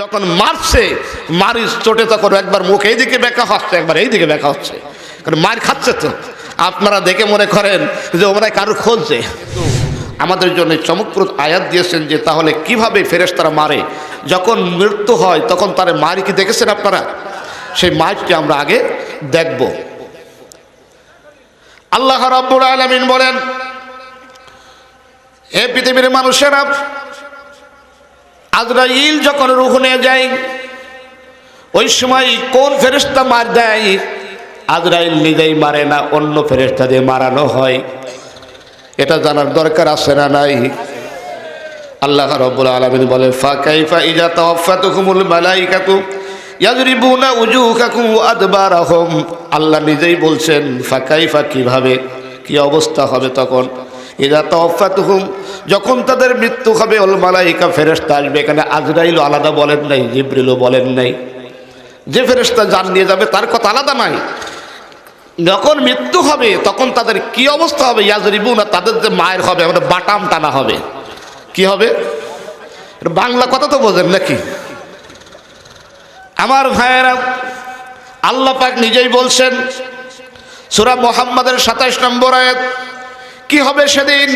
যখন মারছে মারি চোটে তখন একবার মুখ এইদিকে বেঁকা হচ্ছে, একবার এইদিকে বেঁকা হচ্ছে। কারণ মার খাচ্ছে তো। আপনারা দেখে মনে করেন যে ওরা কারও খুঁজছে আমাদের জন্য চমকপ্রদ আয়াত দিয়েছেন যে তাহলে কীভাবে ফেরেশতারা মারে? যখন মৃত্যু হয়, তখন তার মার কি দেখেছেন আপনারা? সেই মারটি আমরা আগে দেখব। আল্লাহ রাব্বুল আলামিন বলেন, হে পৃথিবীর মানুষেরা আজরাইল যখন রুহ নিয়ে যায়, ওই সময় কোন ফেরেশতা মার দেয়? আজরাইল নিজেই মারে না, অন্য ফেরেশতা দিয়ে মারানো হয়। এটা জানার দরকার আছে না নাই? আল্লাহ রাব্বুল আলামিন বলে ফা কাইফা ইজা তাওয়াফাতুকুমুল মালাইকাতু ইয়াজরিবুনা ওয়া আদবারাহুম। আল্লাহ নিজেই বলছেন, ফা কাইফা কীভাবে, কি অবস্থা হবে তখন? ইজা তাওয়াফাতুহুম যখন তাদের মৃত্যু হবে ওল মালাইকা ফেরেশতা আসবে। এখানে আজরাইল আলাদা বলেন নাই, জিবরিলও বলেন নাই। যে ফেরেশতা জান নিয়ে যাবে, তার কথা আলাদা নাই। যখন মৃত্যু হবে, তখন তাদের কি অবস্থা হবে? ইয়াজরিবু না তাদের যে মায়ের হবে, আমাদের বাটাম টানা হবে। কি হবে? বাংলা কথা তো বোঝেন নাকি? আমার ভাইয়েরা, আল্লাহ পাক নিজেই বলছেন, সুরা মোহাম্মদের সাতাইশ নম্বর আয়াত কি হবে সেদিন?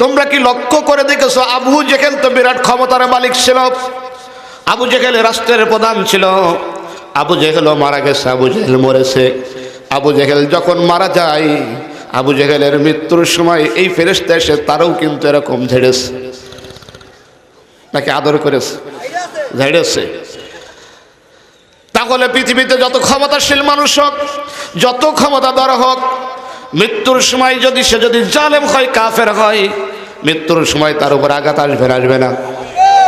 তোমরা কি লক্ষ্য করে দেখেছ? আবু জেখেল তো বিরাট ক্ষমতার মালিক ছিল। আবু জেহেল রাষ্ট্রের প্রধান ছিল। আবু জেহেলও মারা গেছে, আবু জেহেল মরেছে। আবু জেহেল যখন মারা যায়, আবু জেহেলের মৃত্যুর সময় এই ফেরেস্তা এসে তারাও কিন্তু এরকম ঝেড়েছে। নাকি আদর করেছে? ঝেড়েছে। তাহলে পৃথিবীতে যত ক্ষমতাশীল মানুষ হোক, যত ক্ষমতাধর হোক মৃত্যুর সময় যদি সে যদি জালেম হয়, কাফের হয়, মৃত্যুর সময় তার উপর আঘাত আসবে না আসবে না।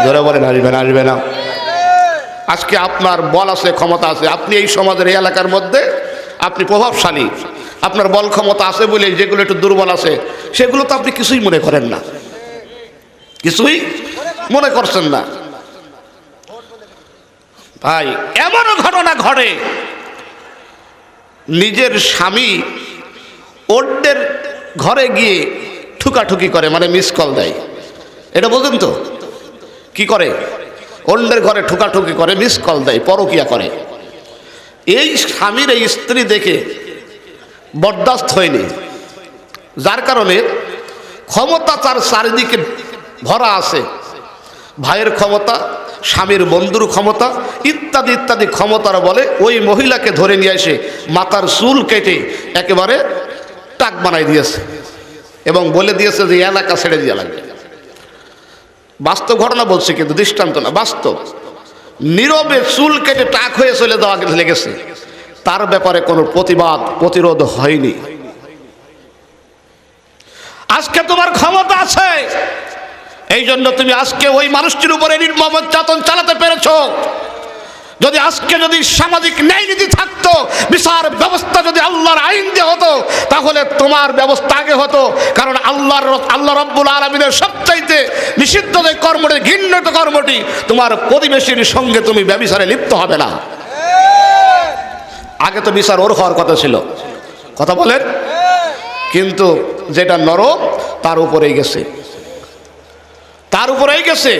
ধরে বলেন, আসবে না আসবে না। আজকে আপনার বল আছে, ক্ষমতা আছে। আপনি এই সমাজের, এই এলাকার মধ্যে আপনি প্রভাবশালী। আপনার বল ক্ষমতা আছে বলে যেগুলো একটু দুর্বল আছে, সেগুলো তো আপনি কিছুই মনে করেন না। কিছুই মনে করছেন না। ভাই, এমনও ঘটনা ঘটে। নিজের স্বামী ওরদের ঘরে গিয়ে ঠুকাঠুকি করে মানে মিস কল দেয়। এটা বলতেন তো? কি করে? অন্যের ঘরে ঠুকাঠুকি করে মিস কল দেয়, পরকিয়া করে। এই স্বামীর এই স্ত্রী দেখে বরদাস্ত হয়নি। যার কারণে ক্ষমতা তার চারিদিকে ভরা আছে। ভাইয়ের ক্ষমতা, স্বামীর বন্ধুর ক্ষমতা, ইত্যাদি ইত্যাদি ক্ষমতার বলে ওই মহিলাকে ধরে নিয়ে এসে মাথার চুল কেটে একেবারে টাক বানাই দিয়েছে। এবং বলে দিয়েছে যে, এলাকা ছেড়ে দেওয়া লাগবে। বাস্তব ঘটনা বলছে কিন্তু দৃষ্টান্ত না, বাস্তব। নীরবে চুল কেটে টাক হয়ে চলে দেওয়া লেগেছে। তার ব্যাপারে কোনো প্রতিবাদ, প্রতিরোধ হয়নি। আজকে তোমার ক্ষমতা আছে। এই জন্য তুমি আজকে ওই মানুষটির উপরে নির্মম নির্যাতন চালাতে পেরেছ। যদি আজকে যদি সামাজিক ন্যায় নীতি থাকতো, বিচার ব্যবস্থা যদি আল্লাহর আইন দিয়ে হতো, তাহলে তোমার ব্যবস্থা আগে হতো। কারণ আল্লাহর আল্লাহ রব্বুল আলমিনের সবচাইতে নিষিদ্ধ যে কর্মটি, ঘৃণ্যত কর্মটি, তোমার প্রতিবেশীর সঙ্গে তুমি ব্যবসারে লিপ্ত হবে না। আগে তো বিচার ওর হওয়ার কথা ছিল। কথা বলেন? কিন্তু যেটা নরম, তার উপরেই গেছে। তার উপরেই গেছে।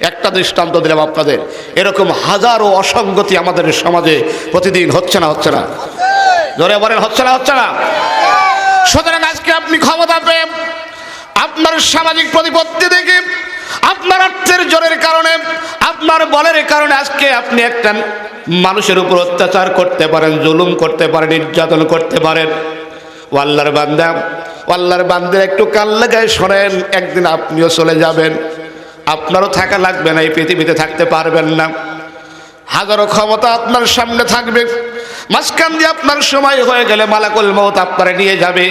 একটা দৃষ্টান্ত দিলাম আপনাদের। এরকম হাজারো অসঙ্গতি আমাদের সমাজে প্রতিদিন হচ্ছে না হচ্ছে না। ধরে বলেন, হচ্ছে না হচ্ছে না? সুতরাং আজকে আপনি ক্ষমতা পেয়ে আপনার সামাজিক প্রতিপত্তি দেখে, আপনার অর্থের জোরের কারণে, আপনার বলের কারণে আজকে আপনি একটা মানুষের উপর অত্যাচার করতে পারেন, জুলুম করতে পারেন, নির্যাতন করতে পারেন। ও আল্লাহর বান্দা, ও আল্লাহর বান্দের একটু কান লাগায় শোনেন, একদিন আপনিও চলে যাবেন। আপনারও থাকা লাগবে না, এই পৃথিবীতে থাকতে পারবেন না। হাজারো ক্ষমতা আপনার সামনে থাকবে। মাঝখান দিয়ে আপনার সময় হয়ে গেলে মালাকুল মত আপনারা নিয়ে যাবে।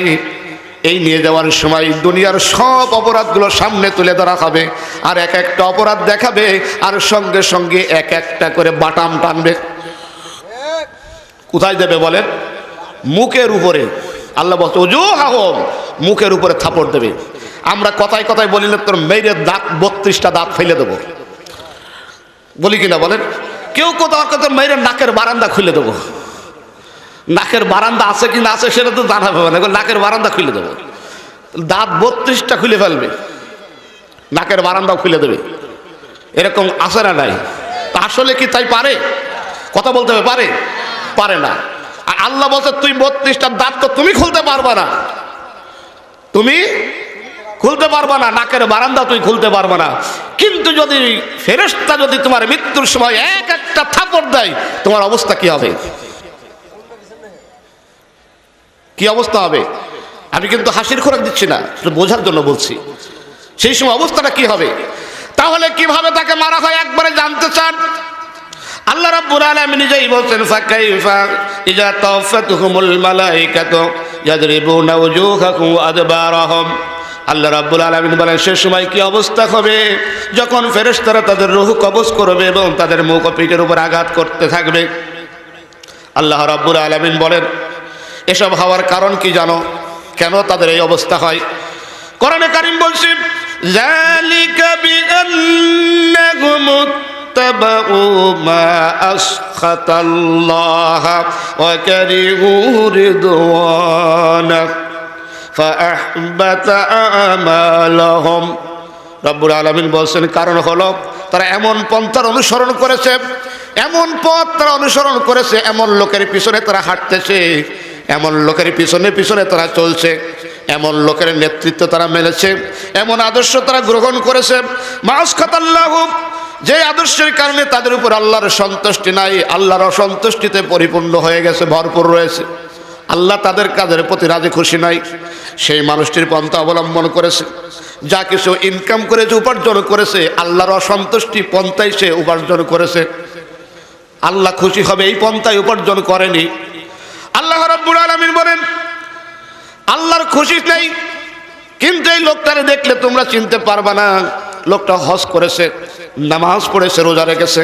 এই নিয়ে যাওয়ার সময় দুনিয়ার সব অপরাধগুলো সামনে তুলে ধরা হবে। আর এক একটা অপরাধ দেখাবে, আর সঙ্গে সঙ্গে এক একটা করে বাটাম টানবে। কোথায় দেবে বলেন? মুখের উপরে। আল্লাহ বলছে ওজু হাহম মুখের উপরে থাপড় দেবে। আমরা কথায় কথায় বলি না, তোর মেয়ের দাঁত বত্রিশটা দাঁত ফেলে দেবো। বলি কিনা বলেন? কেউ কোথাও কোথাও মেয়ের নাকের বারান্দা খুলে দেবো। নাকের বারান্দা আছে কি না আছে সেটা তো জানা হবে না, নাকের বারান্দা খুলে দেবো। দাঁত বত্রিশটা খুলে ফেলবে, নাকের বারান্দাও খুলে দেবে। এরকম আছে না নাই? তা আসলে কি তাই পারে? কথা বলতে হবে, পারে? পারে না। আর আল্লাহ বলছে, তুই বত্রিশটা দাঁত তো তুমি খুলতে পারবা না। তুমি খুলতে পারবা না, নাকের বারান্দা তুই খুলতে পারবা না। কিন্তু যদি ফেরেস্তা যদি তোমার মৃত্যুর সময় এক একটা থাপড় দেয়, তোমার অবস্থা কি হবে? কি অবস্থা হবে? আমি কিন্তু হাসির খোরাক দিচ্ছি না বোঝার জন্য বলছি। সেই সময় অবস্থাটা কি হবে? তাহলে কীভাবে তাকে মারা হয় একবারে জানতে চান? আল্লাহ রাব্বুল আলামিন নিজেই বলছেন, ফাকাইফা ইজা তাওফাতুহুমুল মালাইকাতু ইয়াদরিবুনা ওয়ুহাকুম ওয়া আদবারাহুম। আল্লাহ রাব্বুল আলামিন বলেন সে সময় কি অবস্থা হবে যখন ফেরেশতারা তাদের রূহ কবজ করবে এবং তাদের মুখ ও পিঠের উপর আঘাত করতে থাকবে আল্লাহ রাব্বুল আলামিন বলেন এসব হওয়ার কারণ কি জানো কেন তাদের এই অবস্থা হয় কোরআনে কারিম বলছি জালিকা বিআন্নাহুম اتبعوا ما أسخط الله وكرهوا رضوانه فأحبط أعمالهم রব্বুল আলমিন বলছেন, কারণ হলো তারা এমন পন্থার অনুসরণ করেছে, এমন পথ তারা অনুসরণ করেছে, এমন লোকের পিছনে তারা হাঁটতেছে, এমন লোকের পিছনে পিছনে তারা চলছে, এমন লোকের নেতৃত্ব তারা মেনেছে এমন আদর্শ তারা গ্রহণ করেছে। মাস খাতাল্লাহ যে আদর্শের কারণে তাদের উপর আল্লাহর সন্তুষ্টি নাই, আল্লাহর অসন্তুষ্টিতে পরিপূর্ণ হয়ে গেছে, ভরপুর রয়েছে। আল্লাহ তাদের কাজের প্রতি রাজি খুশি নাই। সেই মানুষটির পন্থা অবলম্বন করেছে। যা কিছু ইনকাম করেছে, উপার্জন করেছে, আল্লাহর অসন্তুষ্টি পন্থায় সে উপার্জন করেছে। আল্লাহ খুশি হবে, এই পন্থায় উপার্জন করেনি। আল্লাহ রব্বুল আলমিন বলেন, আল্লাহর খুশি নেই, কিন্তু এই লোকটারে দেখলে তোমরা চিনতে পারবা না। লোকটা হজ করেছে, নামাজ পড়েছে, রোজা রেখেছে।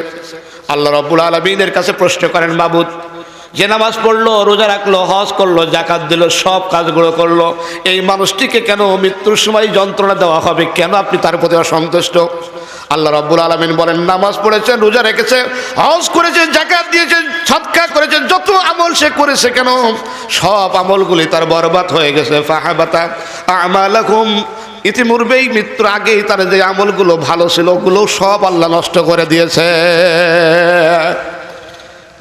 আল্লাহ রব্বুল আলমিনের কাছে প্রশ্ন করেন, বাবুদ যে নামাজ পড়ল, রোজা রাখল, হজ করল, জাকাত দিল, সব কাজগুলো করল, এই মানুষটিকে কেন মৃত্যুর সময় যন্ত্রণা দেওয়া হবে? কেন আপনি তার প্রতি অসন্তুষ্ট? আল্লাহ রব্বুল আলমিন বলেন, নামাজ পড়েছে, রোজা রেখেছে, হজ করেছে, জাকাত দিয়েছে সৎকার করেছে, যত আমল সে করেছে কেন? সব আমলগুলি তার বরবাদ হয়ে গেছে। ফাহাবাতা আমালাকুম। ইতিমূর্বেই মৃত্যুর আগেই তার যে আমলগুলো ভালো ছিল, ওগুলো সব আল্লাহ নষ্ট করে দিয়েছে।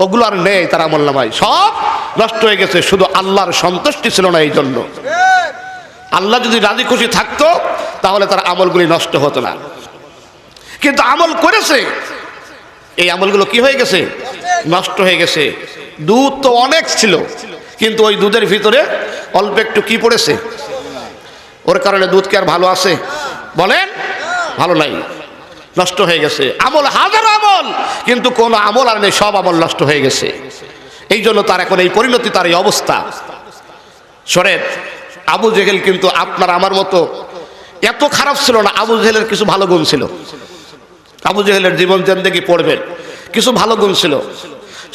ওগুলো আর নেই তার আমল নামাই সব নষ্ট হয়ে গেছে, শুধু আল্লাহর সন্তুষ্টি ছিল না এই জন্য। আল্লাহ যদি রাজি খুশি থাকতো, তাহলে তার আমলগুলি নষ্ট হতো না। কিন্তু আমল করেছে। এই আমলগুলো কি হয়ে গেছে? নষ্ট হয়ে গেছে। দুধ তো অনেক ছিল, কিন্তু ওই দুধের ভিতরে অল্প একটু কি পড়েছে? ওর কারণে দুধ কি আর ভালো আছে? বলেন, ভালো নাই। নষ্ট হয়ে গেছে। আমল হাজার আমল, কিন্তু কোন আমল আর নেই, সব আমল নষ্ট হয়ে গেছে। এই জন্য তার এখন এই পরিণতি, তার এই অবস্থা। শোনেন, আবু জেহেল কিন্তু আপনার আমার মতো এত খারাপ ছিল না, আবু জেহেলের কিছু ভালো গুণ ছিল। আবু জেহেলের জীবন জেন্দেগি পড়বেন, কিছু ভালো গুণ ছিল।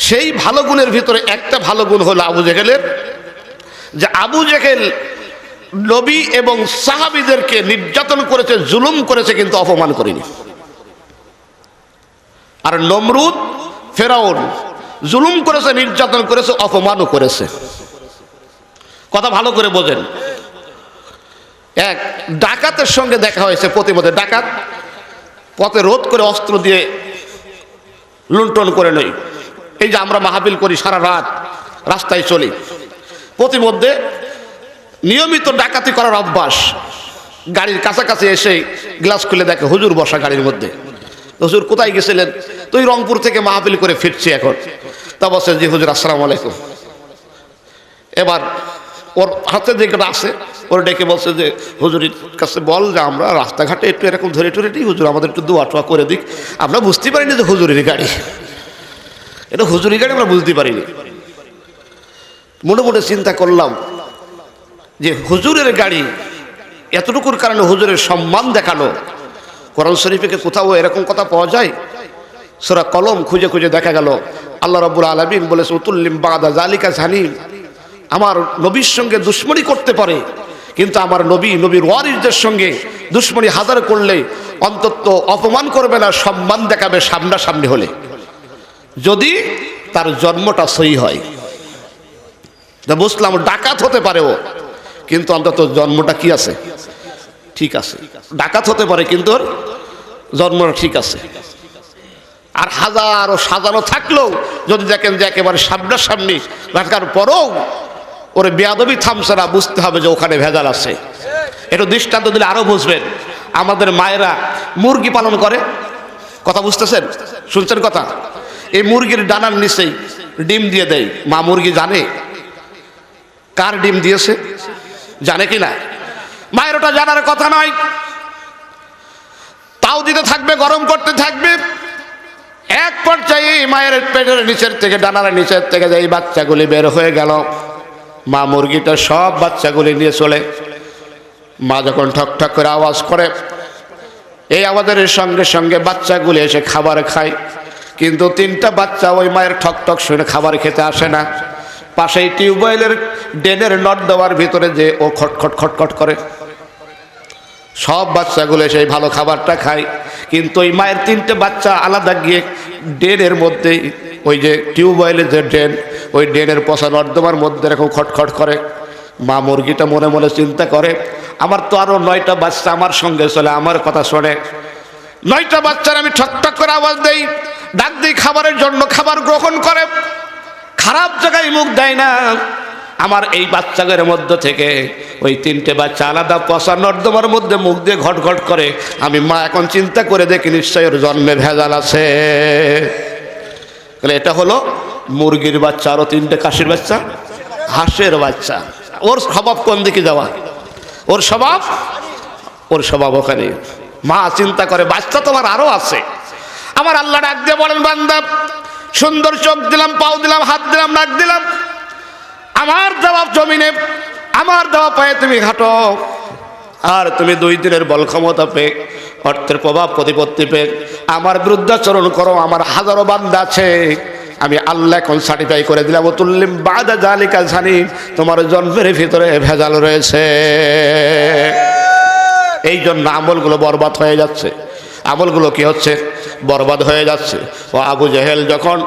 সেই ভালো গুণের ভিতরে একটা ভালো গুণ হলো আবু জেহেলের, যে আবু জেহেল নবী এবং সাহাবিদেরকে নির্যাতন করেছে, জুলুম করেছে, কিন্তু অপমান করেনি। আর নমরুদ, ফেরাউন, জুলুম করেছে, নির্যাতন করেছে, অপমানও করেছে। কথা ভালো করে বোঝেন। এক, ডাকাতের সঙ্গে দেখা হয়েছে প্রতিমধ্যে ডাকাত পথে রোধ করে অস্ত্র দিয়ে লুণ্ঠন করে নেই এই যে আমরা মাহাবিল করি সারা রাত, রাস্তায় চলি। প্রতিমধ্যে নিয়মিত ডাকাতি করার অভ্যাস। গাড়ির কাছাকাছি এসে গ্লাস খুলে দেখে, হুজুর বসা গাড়ির মধ্যে। হুজুর কোথায় গেছিলেন? তুই রংপুর থেকে মাহফিল করে ফিরছি এখন। তা বলছে জি হুজুর, আসসালাম আলাইকুম। এবার ওর হাতে যে একটা আছে, ওর ডেকে বলছে যে, হুজুরের কাছে বল যে আমরা রাস্তাঘাটে একটু এরকম ধরে টরে দিই হুজুর, আমাদের একটু দোয়া টোয়া করে দিক। আমরা বুঝতে পারিনি যে হুজুরের গাড়ি। এটা হুজুরি গাড়ি আমরা বুঝতে পারিনি। মনে মনে চিন্তা করলাম যে, হুজুরের গাড়ি এতটুকুর কারণে হুজুরের সম্মান দেখানো কোরআন শরীফে কোথাও এরকম কথা পাওয়া যায়? সোরা কলম খুঁজে খুঁজে দেখা গেল, আল্লাহ রব্বুল আলমিন বলেছে উতুল্লিম বাদা জালিকা জানিম। আমার নবীর সঙ্গে দুশ্মনী করতে পারে, কিন্তু আমার নবী, নবীর ওয়ারিসদের সঙ্গে দুশ্মনী হাজার করলে অন্তত অপমান করবে না, সম্মান দেখাবে সামনাসামনি হলে। যদি তার জন্মটা সই হয়। বুঝলাম, ডাকাত হতে পারে ও কিন্তু অন্তত জন্মটা কি আছে? ঠিক আছে। ডাকাত হতে পারে, কিন্তু ওর জন্মটা ঠিক আছে। আর হাজারো সাজানো থাকলেও যদি দেখেন যে একেবারে সামনাসামনি রাখার পরেও ওরে বেয়াদবি থামছে না, বুঝতে হবে যে ওখানে ভেজাল আছে। একটু দৃষ্টান্ত দিলে আরও বুঝবেন। আমাদের মায়েরা মুরগি পালন করে। কথা বুঝতেছেন? শুনছেন কথা? এই মুরগির ডানার নিচেই ডিম দিয়ে দেয়। মা মুরগি জানে। কার ডিম দিয়েছে? জানে কি না? মায়ের ওটা জানার কথা নয়। তাও দিতে থাকবে, গরম করতে থাকবে। এক পর্যায়ে মায়ের পেটের নিচের থেকে, ডানার নিচের থেকে যে এই বাচ্চাগুলি বের হয়ে গেল। মা মুরগিটা সব বাচ্চাগুলি নিয়ে চলে। মা যখন ঠক ঠক করে আওয়াজ করে, এই আমাদের সঙ্গে সঙ্গে বাচ্চাগুলি এসে খাবার খায়। কিন্তু তিনটা বাচ্চা ওই মায়ের ঠক ঠক শুনে খাবার খেতে আসে না। পাশেই টিউবওয়েলের ড্রেনের নট দেওয়ার ভিতরে যে ও খটখট খটখট করে। সব বাচ্চাগুলো সেই ভালো খাবারটা খায়। কিন্তু ওই মায়ের তিনটে বাচ্চা আলাদা গিয়ে ড্রেনের মধ্যে, ওই যে টিউবওয়েলের যে ড্রেন, ওই ড্রেনের পচা নর্দমার মধ্যে এরকম খটখট করে। মা মুরগিটা মনে মনে চিন্তা করে, আমার তো আরও নয়টা বাচ্চা আমার সঙ্গে চলে, আমার কথা শোনে। নয়টা বাচ্চার আমি ঠকঠক করে আওয়াজ দেই, ডাক দিই খাবারের জন্য, খাবার গ্রহণ করে। খারাপ জায়গায় মুখ দেয় না। আমার এই বাচ্চাদের মধ্যে থেকে ওই তিনটে বাচ্চা আলাদা পচা নর্দমার মধ্যে মুখ দিয়ে ঘট ঘট করে। আমি মা এখন চিন্তা করে দেখি নিশ্চয় ওর জন্মে ভেজাল আছে। তাহলে এটা হলো মুরগির বাচ্চা আরও তিনটে কাশির বাচ্চা, হাঁসের বাচ্চা। ওর স্বভাব কোন দিকে যাওয়া? ওর স্বভাব? ওর স্বভাব ওখানে। মা চিন্তা করে, বাচ্চা তোমার আরও আছে। আমার আল্লাহ ডাক দিয়ে বলেন, বান্দা, সুন্দর চোখ দিলাম, পাও দিলাম, হাত দিলাম, নাক দিলাম। আমার দেওয়া জমিনে, আমার দেওয়া পায়ে তুমি ঘাটো। আর তুমি দুই দিনের বল ক্ষমতা পেয়ে, অর্থের প্রভাব প্রতিপত্তি পেয়ে, আমার বিরুদ্ধাচরণ করো, আমার হাজারো বান্দা আছে। আমি আল্লাহ এখন সার্টিফাই করে দিলাম তুল্লিম বাদা জালিকা জানি, তোমার জন্মের ভিতরে ভেজাল রয়েছে। এই জন্য আমলগুলো বরবাদ হয়ে যাচ্ছে। আমলগুলো কি হচ্ছে? বরবাদ হয়ে যাচ্ছে। ও আবু জেহেল যখন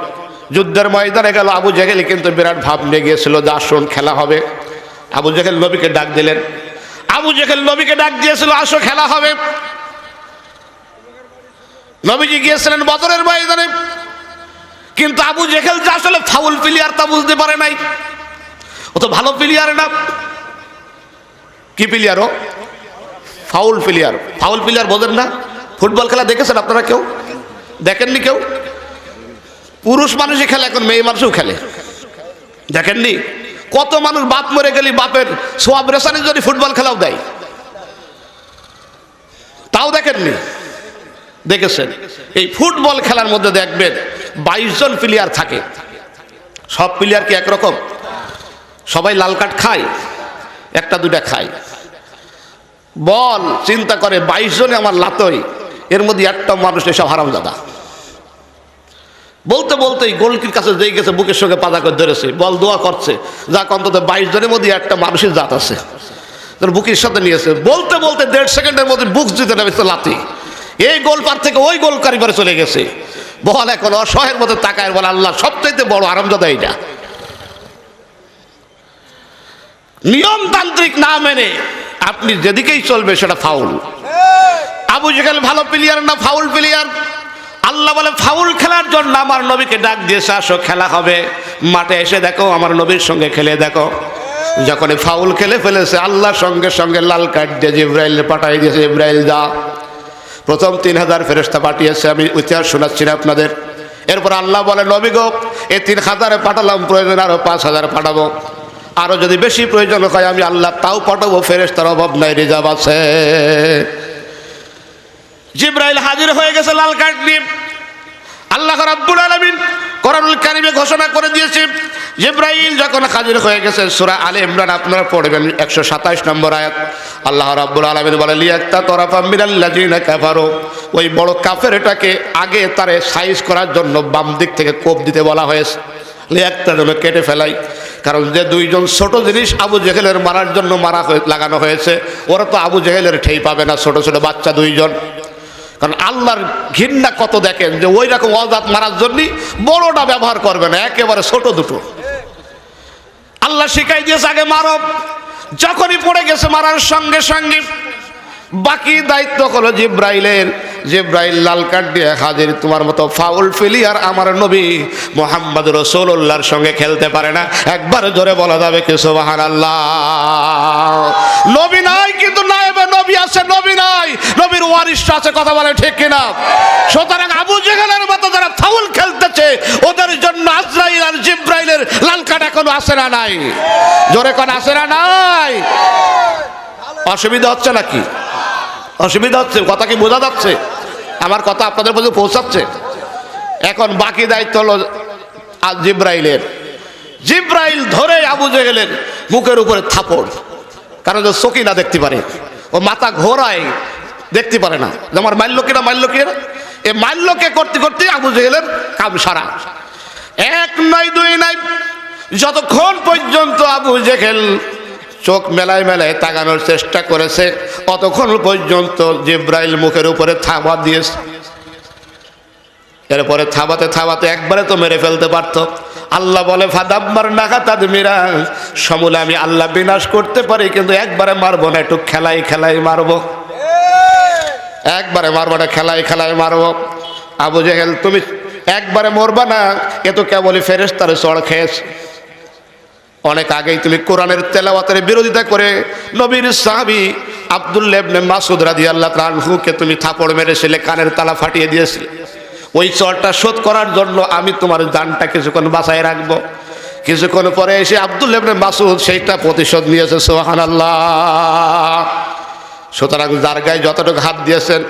যুদ্ধের ময়দানে গেল, আবু জেহেল কিন্তু বিরাট ভাব নিয়ে গিয়েছিল যে খেলা হবে। আবু জেহেল নবীকে ডাক দিলেন। আবু জেহেল নবীকে ডাক দিয়েছিল, আসো, খেলা হবে। নবীজি গিয়েছিলেন বদরের ময়দানে। কিন্তু আবু জেহেল যে আসলে ফাউল প্লেয়ার তা বুঝতে পারে নাই। ও তো ভালো প্লেয়ার না। কি প্লেয়ার ও? Foul player. ফাউল প্লেয়ার বোঝেন না। ফুটবল খেলা দেখেছেন আপনারা কেউ? দেখেননি কেউ? পুরুষ মানুষই খেলে, এখন মেয়ে মানুষও খেলে। দেখেননি? কত মানুষ বাপ মরে গেলি বাপের সোয়াব রেশানের যদি ফুটবল খেলাও দেয়। তাও দেখেননি? দেখেছেন? এই ফুটবল খেলার মধ্যে দেখবেন বাইশ জন প্লেয়ার থাকে। সব প্লেয়ার কি একরকম? সবাই লাল কার্ড খায়, একটা দুটা খায়। বল, চিন্তা করে, বাইশ জনে আমার লাতই, এর মধ্যে একটা মানুষ এসব হারাম দাদা বলতে বলতেই গোলকির কাছে যেই গেছে, বুকের সঙ্গে পাতা করে ধরেছে। বল দোয়া করছে। যাক, অন্তত বাইশ জনের মধ্যে একটা মানুষের জাত আছে। বুকের সাথে নিয়েছে। বলতে বলতে দেড় সেকেন্ডের মধ্যে বুক জিতে তো লাতি এই গোল পার থেকে ওই গোল কারিবারে চলে গেছে। বল এখন অসহায়ের মধ্যে তাকায় বলে, আল্লাহ, সবচাইতে বড় আরামদাদা এইটা। নিয়মতান্ত্রিক না মেনে আপনি যেদিকেই চলবে সেটা ফাউল। আবু জেহেল ভালো প্লেয়ার না, ফাউল প্লেয়ার আল্লাহ বলে, ফাউল খেলার জন্য আমার নবীকে ডাক দিয়েছে আসো, খেলা হবে। মাঠে এসে দেখো, আমার নবীর সঙ্গে খেলে দেখো। যখন ফাউল খেলে ফেলেছে আল্লাহ সঙ্গে সঙ্গে লাল কার্ড দিয়ে জিব্রাইল পাঠাই দিয়েছে ইব্রাইল যা। প্রথম তিন হাজার ফেরস্তা পাঠিয়েছে, আমি ইতিহাস শোনাচ্ছি না আপনাদের। এরপর আল্লাহ বলে, নবী গো, এ তিন হাজারে পাঠালাম, প্রয়োজন আরও পাঁচ হাজার পাঠাবো। আরও যদি বেশি প্রয়োজন হয়, আমি আল্লাহ তাও পাঠাবো ফেরেস্তার অভাব নাই, রিজার্ভ আছে। জিব্রাইল হাজির হয়ে গেছে লাল কার্ড নিয়ে। আল্লাহ রাব্বুল আলামিন কোরআনুল কারিমে ঘোষণা করে দিয়েছে, জিব্রাইল যখন হাজির হয়ে গেছে, সূরা আলে ইমরান, আপনারা পড়বেন 127 নম্বর আয়াত। আল্লাহ রাব্বুল আলামিন বলে লিয়াক্তা তরাফা মিনাল্লাযিনা কাফারু ওই বড় কাফের এটাকে আগে তারে সাইজ করার জন্য বাম দিক থেকে কোপ দিতে বলা হয়েছে। লিয়াক্তা যেন কেটে ফেলাই। কারণ যে দুইজন ছোট জিনিস আবু জেহেলের মারার জন্য মারা লাগানো হয়েছে, ওরা তো আবু জেহেলের ঠেই পাবে না, ছোট ছোট বাচ্চা দুইজন। কারণ আল্লাহর ঘৃণা কত দেখেন যে ওই রকম অজাত মারার জন্যই বড়টা ব্যবহার করবে না একেবারে ছোট দুটো। আল্লাহ শিখাই দিয়েছে আগে মারো। যখনই পড়ে গেছে মারার সঙ্গে সঙ্গে। বাকি দায়িত্ব হলো জিব্রাইলের। জিব্রাইল লাল দিয়ে হাজির, তোমার মতো ফাউল ফিলি আর আমার নবী মোহাম্মদ রসুল্লাহর সঙ্গে খেলতে পারে না। একবার জোরে বলা যাবে কি আল্লাহ নবী নাই, কিন্তু নাইবে নবী আছে, নবী নাই। নবীর ওয়ারিশ আছে, কথা বলে ঠিক কিনা? সুতরাং আবু জেহেলের মতো যারা ফাউল খেলতেছে, ওদের জন্য আজরাইল আর জিব্রাইলের লাল কার্ড এখনও আসে না নাই? জোরে কোন আসে না নাই? অসুবিধা হচ্ছে নাকি? অসুবিধা হচ্ছে, কথা কি বোঝা যাচ্ছে? আমার কথা আপনাদের মধ্যে পৌঁছাচ্ছে? এখন বাকি দায়িত্ব হলো জিব্রাইলের। জিব্রাইল ধরে আবু জেহেলের মুখের উপরে থাপড়, কারণ চকি না দেখতে পারে। ও মাথা ঘোরায়, দেখতে পারে না। আমার মাল্য কিনা মাল্য কিনা এ মাল্যকে করতে করতে আবু জেহেলের কাম সারা। এক নয় দুই নাই, যতক্ষণ পর্যন্ত আবু জেহেল চোখ মেলায় মেলায় তাগানোর চেষ্টা করেছে অতক্ষণ পর্যন্ত জিব্রাইল মুখের উপরে থাবা দিয়েছে। এরপরে থাবাতে থাবাতে একবারে তো মেরে ফেলতে পারত। আল্লাহ বলে ফাদাব্বার নাকা তাদ মিরা সমূলে আমি আল্লাহ বিনাশ করতে পারি, কিন্তু একবারে মারবো না, একটু খেলাই খেলাই মারবো। একবারে মারবো না, খেলাই খেলাই মারবো। আবু জেহেল, তুমি একবারে মরবা না, এ তো কেবলই ফেরেস্তারে চড় খেয়েছে অনেক আগেই তুমি কোরআনের তেলাওয়াতের বিরোধিতা করে নবীর সাহাবি আবদুল্লেবনে মাসুদ রাদি আল্লাহ তালহুকে তুমি থাপড় মেরেছিলে, কানের তালা ফাটিয়ে দিয়েছিলে। ওই চরটা শোধ করার জন্য আমি তোমার দানটা কিছুক্ষণ বাঁচায় রাখব। কিছুক্ষণ পরে এসে আব্দুল আবদুল্লেবনে মাসুদ সেইটা প্রতিশোধ নিয়েছে সোহান আল্লাহ সুতরাং যার গায়ে যতটুকু হাত দিয়েছেন,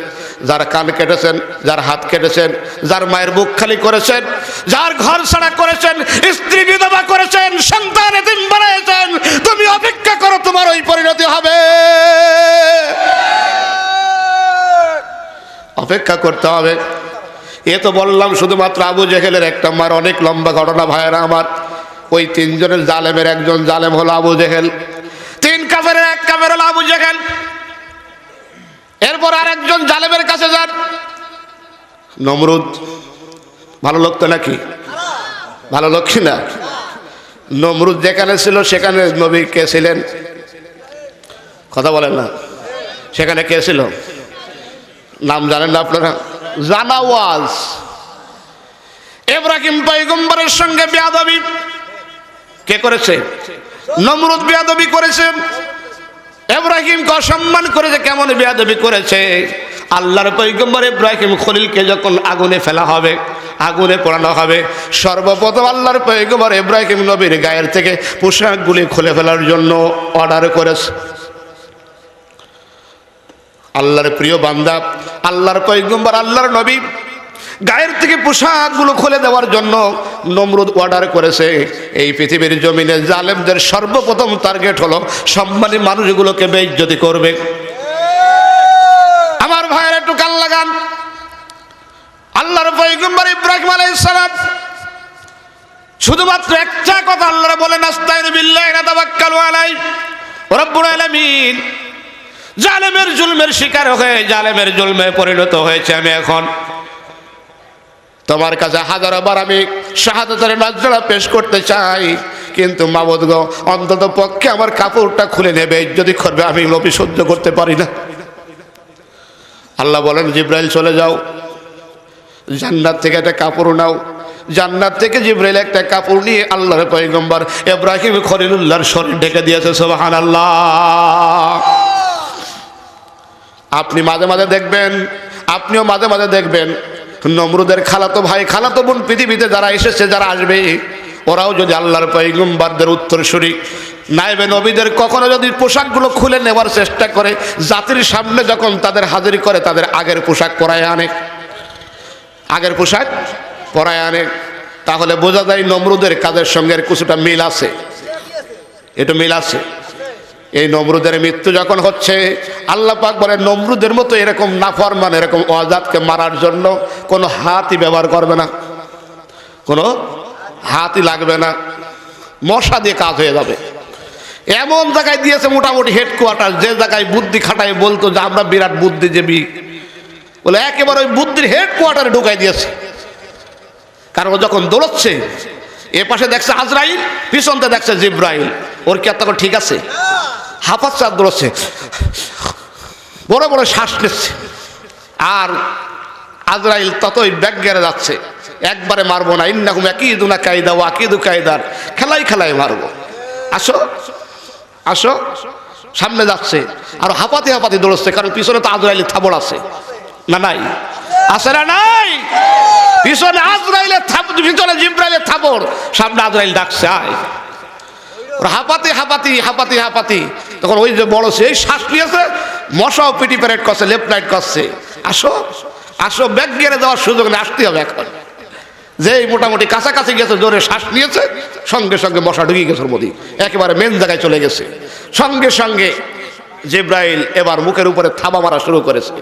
যার কান কেটেছেন, যার হাত কেটেছেন, যার মায়ের বুক খালি করেছেন, যার ঘর ছাড়া করেছেন, স্ত্রী বিধবা করেছেন, সন্তান এদিন বানিয়েছেন তুমি অপেক্ষা করো, তোমার ওই পরিণতি হবে। অপেক্ষা করতে হবে। এ তো বললাম শুধুমাত্র আবু জেহেলের একটা মার, অনেক লম্বা ঘটনা ভাইয়েরা আমার। ওই তিনজনের জালেমের একজন জালেম হলো আবু জেহেল। তিন কাফের এক কাফের হলো আবু জেহেল। এরপর আরেকজন জালেমের কাছে যান। নমরুদ, ভালো লোক তো নাকি? ভালো লোক না? নমরুদ যেখানে ছিল, সেখানে নবী কে ছিলেন? কথা বলেন না। সেখানে কে ছিল? নাম জানেন না আপনারা? জানাওয়াজ। এব্রাহিম পৈগম্বরের সঙ্গে বেয়াদবি। কে করেছে? নমরুদ বেয়াদবি করেছে। এব্রাহিমকে অসম্মান করেছে কেমন বেয়াদবি করেছে। আল্লাহর পৈগম্বর ইব্রাহিম খলিলকে যখন আগুনে ফেলা হবে, আগুনে পোড়ানো হবে, সর্বপ্রথম আল্লাহর পৈগম্বর ইব্রাহিম নবীর গায়ের থেকে পোশাকগুলি খুলে ফেলার জন্য অর্ডার করেছে। আল্লাহর প্রিয় বান্দা, আল্লাহর পৈগম্বর আল্লাহর নবী। গায়ের থেকে পোশাকগুলো খুলে দেওয়ার জন্য নমরুদ অর্ডার করেছে। এই পৃথিবীর জমিনে জালেমদের সর্বপ্রথম টার্গেট হলো সম্মানী মানুষগুলোকে বেইজ্জতি করবে। আমার ভাইয়ের একটু কান লাগান। আল্লাহর পৈগম্বর ইব্রাহিম আলাইহিস সালাম শুধুমাত্র একটা কথা আল্লাহর বলেন আস্তাইনু বিল্লাহি ওয়া তাওয়াক্কালু আলাই রব্বুল আলামিন। জালেমের জুলমের শিকার হয়ে জালেমের জুলমে পরিণত হয়েছে আমি এখন। তোমার কাছে হাজারো বার আমি শাহাদাতের নাজরা পেশ করতে চাই, কিন্তু মাবদ গো, অন্তত পক্ষে আমার কাপড়টা খুলে নেবে, যদি করবে আমি লোপি সহ্য করতে পারি না। আল্লাহ বলেন, জিব্রাইল চলে যাও। জান্নাত থেকে একটা কাপড় নাও। জান্নাত থেকে জিব্রাইল একটা কাপড় নিয়ে আল্লাহর পয়গম্বর এব্রাহিম খলিলুল্লাহর শরীর ঢেকে দিয়েছে সোবাহান আল্লাহ আপনি মাঝে মাঝে দেখবেন, আপনিও মাঝে মাঝে দেখবেন, নমরুদের খালাতো ভাই, খালাতো বোন পৃথিবীতে যারা এসেছে, যারা আসবে, ওরাও যদি আল্লাহর পৈগম্বারদের উত্তরসূরি। নাইবে নবীদের কখনো যদি পোশাকগুলো খুলে নেওয়ার চেষ্টা করে, জাতির সামনে যখন তাদের হাজিরি করে, তাদের আগের পোশাক পরায় আনে। আগের পোশাক পরায় আনে। তাহলে বোঝা যায় নমরুদের কাজের সঙ্গে কিছুটা মিল আছে। একটু মিল আছে। এই নমরুদের মৃত্যু যখন হচ্ছে, আল্লাহ পাক বলে, নমরুদের মতো এরকম নাফরমান, এরকম অজাতকে মারার জন্য কোনো হাতই ব্যবহার করবে না। কোনো হাতই লাগবে না। মশা দিয়ে কাজ হয়ে যাবে। এমন জায়গায় দিয়েছে মোটামুটি হেডকোয়ার্টার যে জায়গায় বুদ্ধি খাটায় বলতো যে, আমরা বিরাট বুদ্ধিজীবী। বলে, একেবারে ওই বুদ্ধির হেডকোয়ার্টারে ঢুকাই দিয়েছে। কারণ ও যখন দৌড়চ্ছে এ পাশে দেখছে আজরাইল, পিছনতে দেখছে জিব্রাইল। ওর কি আর তখন ঠিক আছে? হাফাজ চাঁদ দৌড়চ্ছে বড় বড় শ্বাস নিচ্ছে। আর আজরাইল ততই ব্যাগ গেড়ে যাচ্ছে, একবারে মারবো না। ইন্নাকুম একই দুনা কায়দা ও আকিদু কায়দার খেলাই খেলাই মারবো। আসো আসো, সামনে যাচ্ছে। আর হাঁপাতে হাঁপাতে দৌড়চ্ছে, কারণ পিছনে তো আজরাইলের থাবড় আছে। না নাই? আছে না নাই? পিছনে আজরাইলের থাপ পিছনে জিব্রাইলের থাবড়। সামনে আজরাইল ডাকছে, আয়। হাঁপাতি হাঁপাতি হাঁপাতি হাঁপাতি তখন ওই যে বড় সেই শ্বাস নিয়েছে মশাও পিটি প্যারেড করছে লেফট রাইট করছে। আসো আসো ব্যাগ গেড়ে দেওয়ার সুযোগ নেই, আসতে হবে এখন। যেই মোটামুটি কাছাকাছি গেছে, জোরে শ্বাস নিয়েছে, সঙ্গে সঙ্গে মশা ঢুকে গেছে মধ্যে একেবারে মেন জায়গায় চলে গেছে। সঙ্গে সঙ্গে জিব্রাইল এবার মুখের উপরে থাবা মারা শুরু করেছে।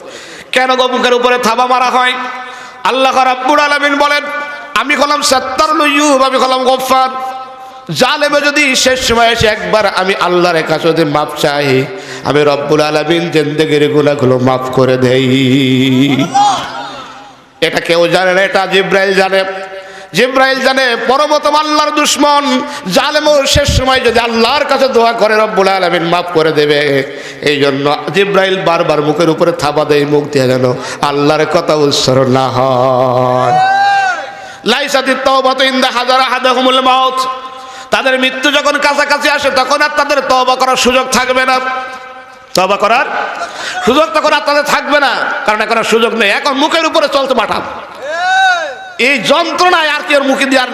কেন গো মুখের উপরে থাবা মারা হয়? আল্লাহ রাব্বুল আলামিন বলেন, আমি হলাম সত্তর লইয়ুব আমি হলাম গফফার। জালেমে যদি শেষ সময় এসে একবার আমি আল্লাহর কাছে যদি মাপ চাই, আমি রব্বুল আলমিন জেন্দেগির গুণাগুলো মাফ করে দেই। এটা কেউ জানে না, এটা জিব্রাইল জানে। জিব্রাইল জানে পরবতম আল্লাহর দুশ্মন, জালেমও শেষ সময় যদি আল্লাহর কাছে দোয়া করে, রব্বুল আলমিন মাফ করে দেবে। এই জন্য জিব্রাইল বারবার মুখের উপরে থাবা দেয়, মুখ দিয়ে যেন আল্লাহর কথা উচ্চারণ না হয়। লাইসাতি তওবাতু ইনদা হাজারা হাদাহুমুল মাউত। তাদের মৃত্যু যখন কাছাকাছি আসে, তখন আর তাদের তওবা করার সুযোগ থাকবে না। তওবা করার সুযোগ তখন আর তাদের থাকবে না, কারণ এখন সুযোগ নেই। এখন মুখের উপরে চলতে পাঠান এই যন্ত্রণায় আর কি ওর মুখে দিয়ে আর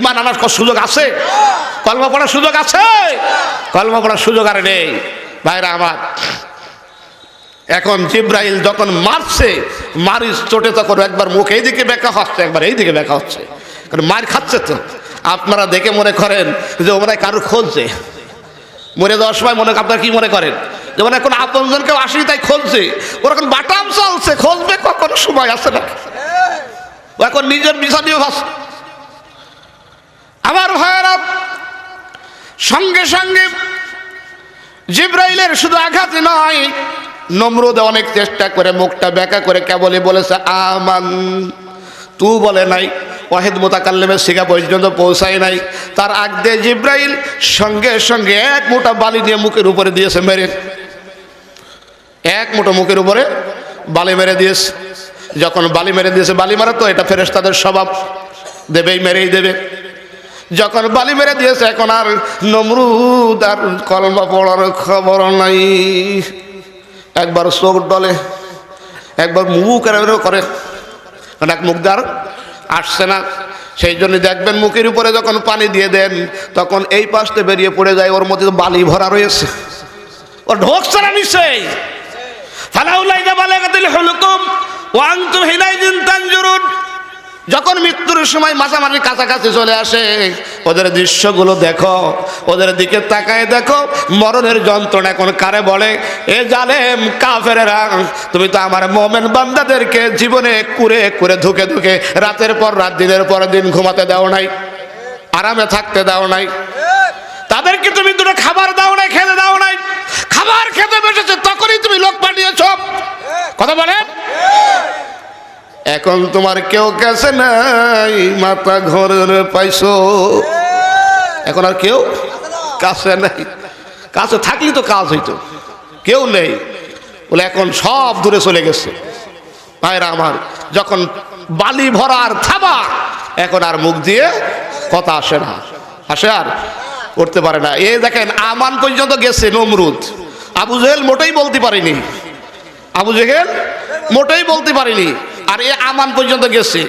ইমান আনার সুযোগ আছে? কলমা পড়ার সুযোগ আছে? কলমা পড়ার সুযোগ আর নেই। ভাইরা আমার, এখন জিব্রাইল যখন মারছে মারিস চোটে তখন একবার মুখ এইদিকে বেঁকা হচ্ছে, একবার এইদিকে বেঁকা হচ্ছে। কারণ মার খাচ্ছে তো। আপনারা দেখে মনে করেন যে ওরা কারোর খুঁজছে মরে যাওয়ার সময় মনে আপনারা কি মনে করেন? যেমন এখন আপনজন কেউ আসেনি, তাই খুঁজছে ওরা বাটাম চলছে, খুঁজবে কখন? সময় আছে না ও এখন নিজের বিষা নিয়ে ভাসছে। আমার ভাইয়েরা, সঙ্গে সঙ্গে জিব্রাইলের শুধু আঘাত নয়, নমরুদ অনেক চেষ্টা করে, মুখটা ব্যাকা করে কেবলই বলেছে, আমান, তু বলে নাই ওয়াহেদ মোতাকাল্লেমের শিখা পর্যন্ত পৌঁছায় নাই। তার আগ দিয়ে জিব্রাইল সঙ্গে সঙ্গে এক মোটা বালি দিয়ে মুখের উপরে দিয়েছে, মেরে। এক মুঠো মুখের উপরে বালি মেরে দিয়েছে। যখন বালি মেরে দিয়েছে, বালি মারা তো এটা ফেরেস তাদের স্বভাব। দেবেই মেরেই দেবে। যখন বালি মেরে দিয়েছে, এখন আর নমরুদ আর কলমা পড়ার খবর নাই। একবার চোখ ডলে, একবার মুখ করে। কারণ এক মুখদার আসছে না। সেই জন্য দেখবেন মুখের উপরে যখন পানি দিয়ে দেন, তখন এই পাশতে বেরিয়ে পড়ে যায়, ওর মধ্যে বালি ভরা রয়েছে। ও ঢোকছে না নিশ্চয়ই। ফালাউলাইদা বালাগাতিল হুলকুম ওয়া আনতুম হিনাইযিন তানজুরুন। যখন মৃত্যুর সময় মাঝামাঝি কাছাকাছি চলে আসে, ওদের দৃশ্যগুলো দেখো, ওদের দিকে তাকায় দেখো, মরণের যন্ত্রণা এখন কারে বলে? এ জালেম, কাফেরেরা, তুমি তো আমার মোমেন বান্দাদেরকে জীবনে কুরে কুরে ধুকে ধুকে রাতের পর রাত, দিনের পর দিন ঘুমাতে দাও নাই, আরামে থাকতে দাও নাই। তাদেরকে তুমি দুটো খাবার দাও নাই, খেতে দাও নাই। খাবার খেতে বসেছে, তখনই তুমি লোক পাঠিয়েছ। কথা বলেন? এখন তোমার কেউ কাছে নাই, মাথা ঘরের পাইছো। এখন আর কেউ কাছে নাই। কাছে থাকলে তো কাজ হইতো। কেউ নেই। বলে এখন সব দূরে চলে গেছে। ভাইরা আমার, যখন বালি ভরার থাবা, এখন আর মুখ দিয়ে কথা আসে না। আসে আর করতে পারে না। এ দেখেন, আমান পর্যন্ত গেছে নমরুদ। আবু জেহেল মোটেই বলতে পারেনি। আবু জেহেল মোটেই বলতে পারেনি। আর এ আমান পর্যন্ত গেছে।